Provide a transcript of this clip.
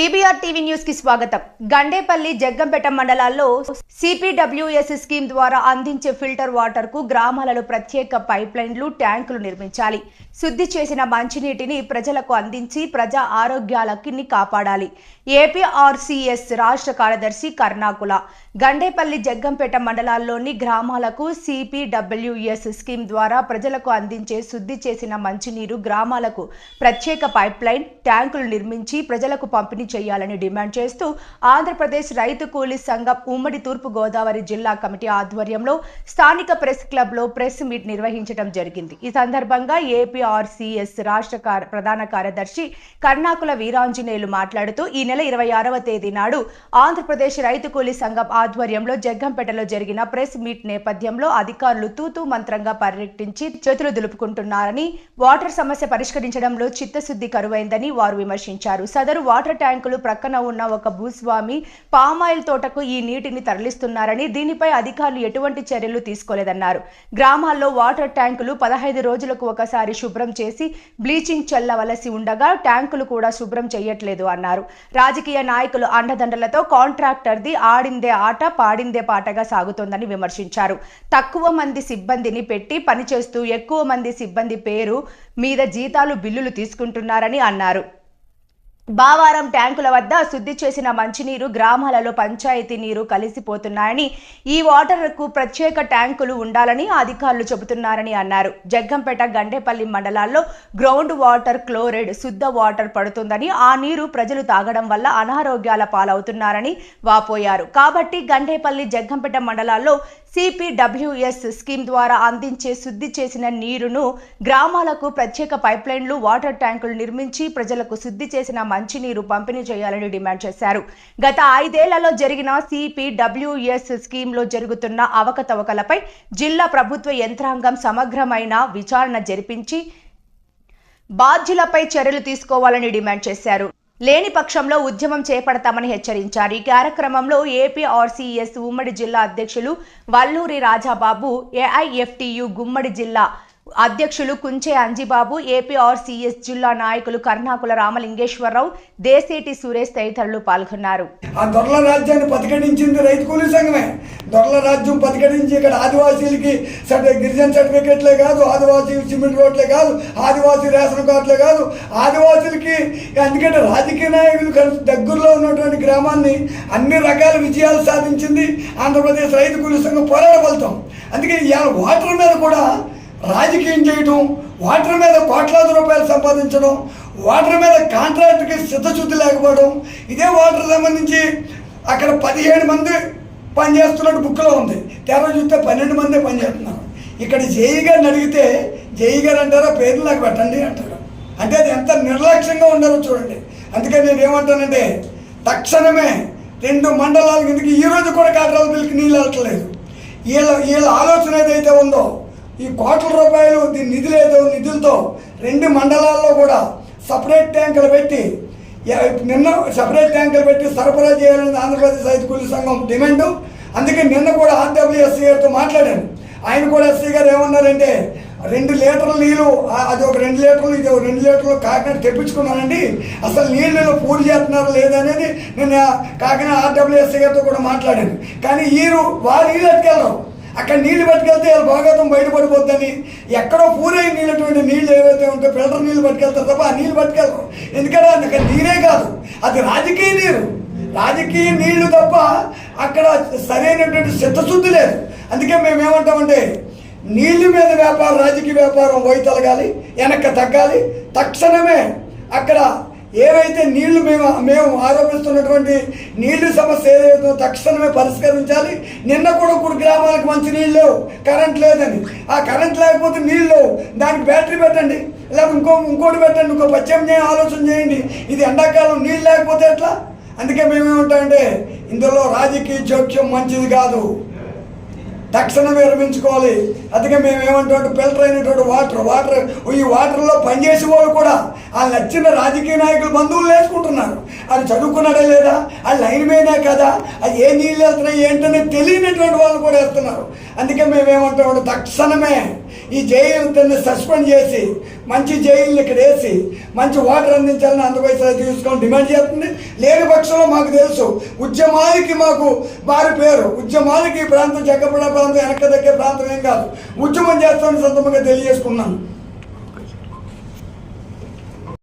TBR TV న్యూస్కి స్వాగతం. గండేపల్లి జగ్గంపేట మండలాల్లో సిపిడబ్ల్యూఎస్ స్కీమ్ ద్వారా అందించే ఫిల్టర్ వాటర్కు గ్రామాలలో ప్రత్యేక పైప్ లైన్లు ట్యాంకులు నిర్మించాలి. శుద్ధి చేసిన మంచినీటిని ప్రజలకు అందించి ప్రజా ఆరోగ్యాలకి కాపాడాలి. ఏపీఆర్సీఎస్ రాష్ట్ర కార్యదర్శి కర్ణాకుల. గండేపల్లి జగ్గంపేట మండలాల్లోని గ్రామాలకు సిపిడబ్ల్యూఎస్ స్కీమ్ ద్వారా ప్రజలకు అందించే శుద్ధి చేసిన మంచినీరు గ్రామాలకు ప్రత్యేక పైప్ లైన్ ట్యాంకులు నిర్మించి ప్రజలకు పంపిణీ చేయాలని డిమాండ్ చేస్తూ ఆంధ్రప్రదేశ్ రైతు కూలీ సంఘం ఉమ్మడి తూర్పు గోదావరి జిల్లా కమిటీ ఆధ్వర్యంలో స్థానిక ప్రెస్ క్లబ్లో ప్రెస్ మీట్ నిర్వహించడం జరిగింది. ఈ సందర్భంగా ఏపీఆర్సీఎస్ రాష్ట్ర ప్రధాన కార్యదర్శి కర్ణాకుల వీరాంజనేయులు మాట్లాడుతూ ఈ నెల ఇరవై ఆరవ తేదీ నాడు ఆంధ్రప్రదేశ్ రైతు కూలీ సంఘం ఆధ్వర్యంలో జగ్గంపేటలో జరిగిన ప్రెస్ మీట్ నేపథ్యంలో అధికారులు తూతూ మంత్రంగా పర్యటించి చేతులు దులుపుకుంటున్నారని వాటర్ సమస్య పరిష్కరించడంలో చిత్తశుద్ధి కరువైందని వారు విమర్శించారు. సదరు వాటర్ ట్యాంక్ ట్యాంకులు ప్రక్కన ఉన్న ఒక భూస్వామి పామాయిల్ తోటకు ఈ నీటిని తరలిస్తున్నారని దీనిపై అధికారులు ఎటువంటి చర్యలు తీసుకోలేదన్నారు. గ్రామాల్లో వాటర్ ట్యాంకులు పదహైదు రోజులకు ఒకసారి శుభ్రం చేసి బ్లీచింగ్ చల్లవలసి ఉండగా ట్యాంకులు కూడా శుభ్రం చేయట్లేదు అన్నారు. రాజకీయ నాయకులు అండదండలతో కాంట్రాక్టర్ది ఆడిందే ఆట పాడిందే పాటగా సాగుతోందని విమర్శించారు. తక్కువ మంది సిబ్బందిని పెట్టి పనిచేస్తూ ఎక్కువ మంది సిబ్బంది పేరు మీద జీతాలు బిల్లులు తీసుకుంటున్నారని అన్నారు. బావారం ట్యాంకుల వద్ద శుద్ధి చేసిన మంచినీరు గ్రామాలలో పంచాయతీ నీరు కలిసిపోతున్నాయని ఈ వాటర్కు ప్రత్యేక ట్యాంకులు ఉండాలని అధికారులు చెబుతున్నారని అన్నారు. జగ్గంపేట గండేపల్లి మండలాల్లో గ్రౌండ్ వాటర్ క్లోరైడ్ శుద్ధ వాటర్ పడుతుందని ఆ నీరు ప్రజలు తాగడం వల్ల అనారోగ్యాల పాలవుతున్నారని వాపోయారు. కాబట్టి గండేపల్లి జగ్గంపేట మండలాల్లో సిపిడబ్ల్యూఎస్ స్కీమ్ ద్వారా అందించే శుద్ధి చేసిన నీరును గ్రామాలకు ప్రత్యేక పైప్లైన్లు వాటర్ ట్యాంకులు నిర్మించి ప్రజలకు శుద్ధి చేసిన మంచినీరు పంపిణీ చేయాలని డిమాండ్ చేశారు. గత ఐదేళ్ళలో జరిగిన సిపిడబ్ల్యూఎస్ స్కీమ్లో జరుగుతున్న అవకతవకలపై జిల్లా ప్రభుత్వ యంత్రాంగం సమగ్రమైన విచారణ జరిపించి బాధ్యులపై చర్యలు తీసుకోవాలని డిమాండ్ చేశారు. లేని పక్షంలో ఉద్యమం చేపడతామని హెచ్చరించారు. ఈ కార్యక్రమంలో ఏపీఆర్సీఎస్ ఉమ్మడి జిల్లా అధ్యక్షులు వల్లూరి రాజాబాబు ఏఐఎఫ్టియు గుమ్మడి జిల్లా అధ్యక్షులు కుంచే అంజిబాబు ఏపీఆర్సీఎస్ జిల్లా నాయకులు కర్ణాకుల రామలింగేశ్వరరావు దేశేటి సురేష్ తదితరులు పాల్గొన్నారు. ఆ దొరల రాజ్యాన్ని ప్రతిఘటించింది రైతు కూలీ సంఘమే. దొరల రాజ్యం ప్రతిఘటించి ఇక్కడ ఆదివాసీలకి గిరిజన సర్టిఫికెట్లే కాదు ఆదివాసీ సిమెంట్ రోడ్లే కాదు ఆదివాసీ రేషన్ కార్డులే కాదు ఆదివాసీలకి ఎందుకంటే రాజకీయ నాయకులు కలిసి దగ్గరలో ఉన్నటువంటి గ్రామాన్ని అన్ని రకాల విజయాలు సాధించింది ఆంధ్రప్రదేశ్ రైతు కూలీ సంఘం పోరాట ఫలితం. అందుకే ఇవాళ వాటర్ మీద కూడా రాజకీయం చేయటం వాటర్ మీద కోట్లాది రూపాయలు సంపాదించడం వాటర్ మీద కాంట్రాక్ట్కి సిద్ధశుద్ధి లేకపోవడం ఇదే వాటర్ సంబంధించి అక్కడ పదిహేడు మంది పనిచేస్తున్నట్టు బుక్లో ఉంది. తెర చూస్తే పన్నెండు మందే పనిచేస్తున్నారు. ఇక్కడ జేఈ గారిని అడిగితే జేఈ గారు అంటారా పేర్లు నాకు పెట్టండి అంటారు. అంటే అది ఎంత నిర్లక్ష్యంగా ఉండాలో చూడండి. అందుకని నేను ఏమంటానంటే తక్షణమే రెండు మండలాల కిందకి ఈ రోజు కూడా కాట్రాల బిల్కి నీళ్ళు వెళ్ళట్లేదు. వీళ్ళ వీళ్ళ ఆలోచన ఏదైతే ఉందో ఈ కోట్ల రూపాయలు దీని నిధులు ఏదో నిధులతో రెండు మండలాల్లో కూడా సపరేట్ ట్యాంకులు పెట్టి నిన్న సపరేట్ ట్యాంకులు పెట్టి సరఫరా చేయాలని ఆంధ్రప్రదేశ్ రైతు కూలీ సంఘం డిమాండ్. అందుకే నిన్న కూడా ఆర్డబ్ల్యూఎస్సీ గారితో మాట్లాడాను. ఆయన కూడా ఎస్సీ గారు ఏమన్నారంటే రెండు లీటర్ల నీళ్ళు అది ఒక రెండు లీటర్లు ఇది ఒక రెండు లీటర్లు కాకినాడ తెప్పించుకున్నానండి. అసలు నీళ్ళు పూర్తి చేస్తున్నారు లేదనేది నేను కాకినాడ ఆర్డబ్ల్యూఎస్సీ గారితో కూడా మాట్లాడాను. కానీ వీరు వారు నీళ్ళు పట్టుకెళ్ళరు అక్కడ నీళ్ళు పట్టుకెళ్తే వాళ్ళ భాగవతం బయటపడిపోద్దని. ఎక్కడో పూరై నీళ్ళటువంటి నీళ్ళు ఏవైతే ఉంటే ఫిల్టర్ నీళ్ళు పట్టుకెళ్తారు తప్ప ఆ నీళ్ళు పట్టుకెళ్ళరు. ఎందుకంటే అక్కడ నీరే కాదు అది రాజకీయ నీరు. రాజకీయ నీళ్ళు తప్ప అక్కడ సరైనటువంటి చిత్తశుద్ధి లేదు. అందుకే మేము ఏమంటామంటే నీళ్ళ మీద వ్యాపారం రాజకీయ వ్యాపారం వైతలగాలి వెనక్కి తగ్గాలి. తక్షణమే అక్కడ ఏవైతే నీళ్ళు మేము మేము ఆరోపిస్తున్నటువంటి నీళ్ళు సమస్య ఏదైతే తక్షణమే పరిష్కరించాలి. నిన్న కూడా ఇప్పుడు గ్రామాలకు మంచి నీళ్ళు లేవు. కరెంట్ లేదని. ఆ కరెంట్ లేకపోతే నీళ్ళు లేవు. దానికి బ్యాటరీ పెట్టండి. లేకపోతే ఇంకో ఇంకోటి పెట్టండి. ఇంకో పచ్చం చేయ ఆలోచన చేయండి. ఇది ఎండాకాలం నీళ్ళు లేకపోతే ఎట్లా? అందుకే మేమేమంటామంటే ఇందులో రాజకీయ జోక్యం మంచిది కాదు. తక్షణం విరమించుకోవాలి. అందుకే మేము ఏమంటామంటే ఫిల్టర్ అయినటువంటి వాటర్ వాటర్ ఈ వాటర్లో పనిచేసే వాళ్ళు కూడా వాళ్ళు నచ్చిన రాజకీయ నాయకులు బంధువులు వేసుకుంటున్నారు అది చదువుకున్నాడే లేదా? ఆ లైన్ మీదే కదా? అది ఏ నీళ్ళు వెళ్తున్నాయి ఏంటనే తెలియనటువంటి వాళ్ళు కూడా వేస్తున్నారు అందుకే మేమేమంటాం తక్షణమే ఈ జైలు సస్పెండ్ చేసి మంచి జైలు ఇక్కడ వేసి మంచి వాటర్ అందించాలని అందువయసులో తీసుకొని డిమాండ్ చేస్తుంది. లేని పక్షంలో మాకు తెలుసు ఉద్యమానికి మాకు వారి పేరు ఉద్యమానికి ఈ ప్రాంతం జగ్గపడ ప్రాంతం వెనక దగ్గర ప్రాంతం ఏం కాదు. ఉద్యమం చేస్తామని సందర్భంగా తెలియజేసుకున్నాను.